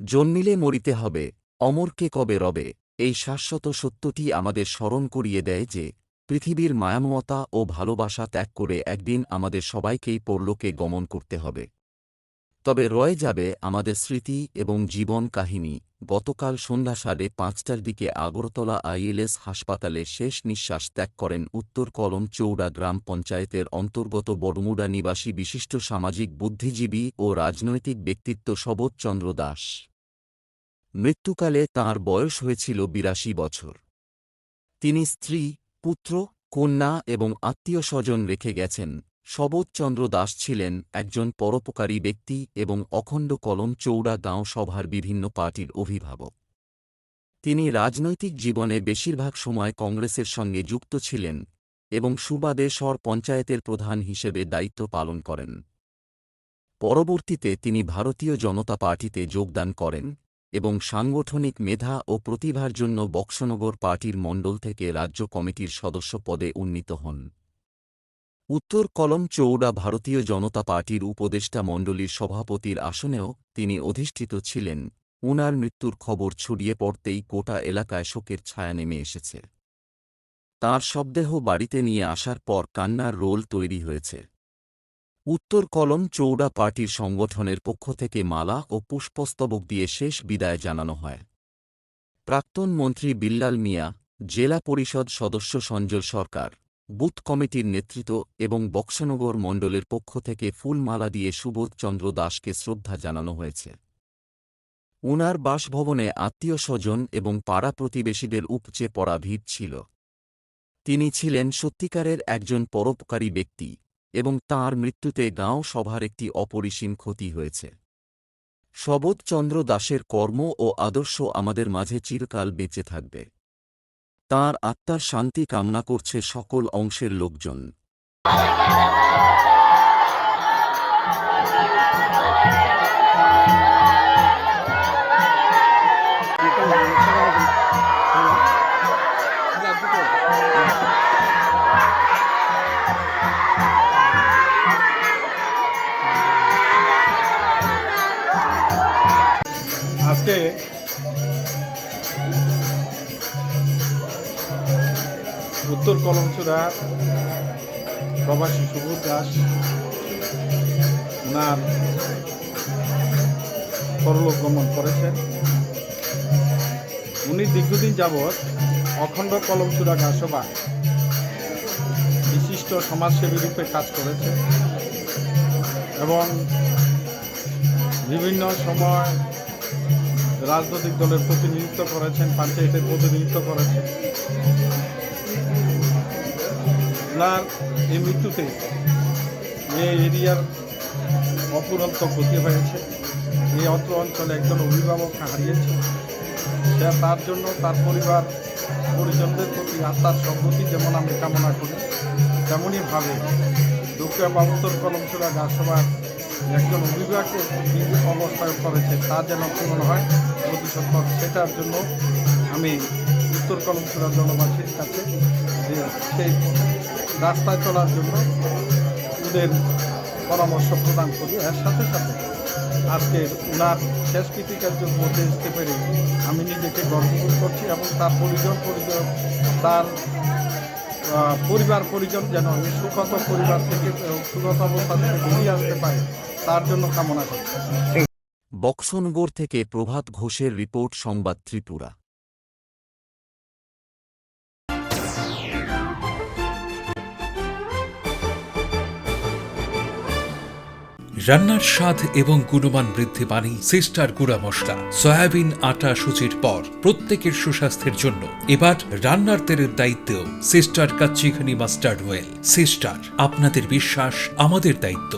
জন্মিলে মরিতে হবে অমরকে কবে রবে? এই শাশ্বত সত্যটি আমাদের স্মরণ করিয়ে দেয় যে, পৃথিবীর মায়ামমতা ও ভালোবাসা ত্যাগ করে একদিন আমাদের সবাইকেই পরলোকে গমন করতে হবে। তবে রয়ে যাবে আমাদের স্মৃতি এবং জীবন কাহিনী। গতকাল সন্ধ্যা সাড়ে পাঁচটার দিকে আগরতলা আইএলএস হাসপাতালে শেষ নিঃশ্বাস ত্যাগ করেন উত্তর কলম চৌড়া গ্রাম পঞ্চায়েতের অন্তর্গত বড়মুড়া নিবাসী বিশিষ্ট সামাজিক বুদ্ধিজীবী ও রাজনৈতিক ব্যক্তিত্ব শবোধচন্দ্র দাস। মৃত্যুকালে তাঁর বয়স হয়েছিল বিরাশি বছর। তিনি স্ত্রী, পুত্র, কন্যা এবং আত্মীয় স্বজন রেখে গেছেন। শবোধচন্দ্র দাস ছিলেন একজন পরোপকারী ব্যক্তি এবং অখণ্ড কলম চৌড়া গাঁও সভার বিভিন্ন পার্টির অভিভাবক। তিনি রাজনৈতিক জীবনে বেশিরভাগ সময় কংগ্রেসের সঙ্গে যুক্ত ছিলেন এবং সুবাদে স্বর পঞ্চায়েতের প্রধান হিসেবে দায়িত্ব পালন করেন। পরবর্তীতে তিনি ভারতীয় জনতা পার্টিতে যোগদান করেন। এবং সাংগঠনিক মেধা ও প্রতিভার জন্য বক্সনগর পার্টির মণ্ডল থেকে রাজ্য কমিটির সদস্য পদে উন্নীত হন। উত্তর কলম চৌড়া ভারতীয় জনতা পার্টির উপদেষ্টা মণ্ডলীর সভাপতির আসনেও তিনি অধিষ্ঠিত ছিলেন। উনার মৃত্যুর খবর ছড়িয়ে পড়তেই কোটা এলাকায় শোকের ছায়া নেমে এসেছে। তাঁর শবদেহ বাড়িতে নিয়ে আসার পর কান্নার রোল তৈরি হয়েছে। উত্তর কলম চৌড়া পার্টির সংগঠনের পক্ষ থেকে মালা ও পুষ্পস্তবক দিয়ে শেষ বিদায় জানানো হয়। প্রাক্তন মন্ত্রী বিল্লাল মিয়া, জেলা পরিষদ সদস্য সঞ্জল সরকার, বুথ কমিটির নেতৃত্ব এবং বক্সনগর মণ্ডলের পক্ষ থেকে ফুলমালা দিয়ে সুবোধচন্দ্র দাসকে শ্রদ্ধা জানানো হয়েছে। উনার বাসভবনে আত্মীয় স্বজন এবং পাড়া প্রতিবেশীদের উপচে পড়া ভিড় ছিল। তিনি ছিলেন সত্যিকারের একজন পরোপকারী ব্যক্তি। এবং তার মৃত্যুতে গাঁও সভার একটি অপরিসীম ক্ষতি হয়েছে। শবৎচন্দ্র দাসের কর্ম ও আদর্শ আমাদের মাঝে চিরকাল বেঁচে থাকবে। তার আত্মার শান্তি কামনা করছে সকল অংশের লোকজন। আজকে উত্তর কলমচূড়া প্রবাসী সুবোধ দাস ওনার পরলোক গমন করেছেন। উনি দীর্ঘদিন যাবৎ অখণ্ড কলমচূড়া গাছবা বিশিষ্ট সমাজসেবী রূপে কাজ করেছে এবং বিভিন্ন সময় রাজনৈতিক দলের প্রতিনিধিত্ব করেছেন, পঞ্চায়েতের প্রতিনিধিত্ব করেছেন। ওনার এই মৃত্যুতে এই এরিয়ার অপুরন্ত ক্ষতি হয়েছে এই অত্র অঞ্চলে একজন অভিভাবক হারিয়েছে, সে তার জন্য তার পরিবার, পরিজনদের প্রতি আত্মার সম্মতি যেমন আমি কামনা করি, তেমনইভাবে দক্ষিণ বা উত্তর কলমচূড়া গাছসভার একজন অভিভাবককে কি অবস্থায় করেছে, তা যেন পূরণ হয় সত্তর সেটার জন্য আমি উত্তর কলমচূড়া জনবাসীর কাছে যে সেই রাস্তায় চলার জন্য ওদের পরামর্শ প্রদান করি। এর সাথে সাথে আজকে ওনার শেষ কৃতিকার্যের মধ্যে আসতে পেরে আমি নিজেকে গর্ববোধ করছি এবং তার পরিজন পরিজন, তার পরিবার পরিজন যেন সুখত পরিবার থেকে সুখত অবস্থা থেকে বেরিয়ে আসতে পারে। তার জন্য কামনা করছি বক্সনগর থেকে প্রভাত ঘোষের রিপোর্ট সংবাদ ত্রিপুরা। রান্নার স্বাদ এবং গুণমান বৃদ্ধি পানি সিস্টার গুঁড়া মশলা সয়াবিন আটা সুচির পর প্রত্যেকের সুস্বাস্থ্যের জন্য। এবার রান্নার তেলের দায়িত্বেও sister Kachchi Ghani mustard oil sister. আপনাদের বিশ্বাস আমাদের দায়িত্ব।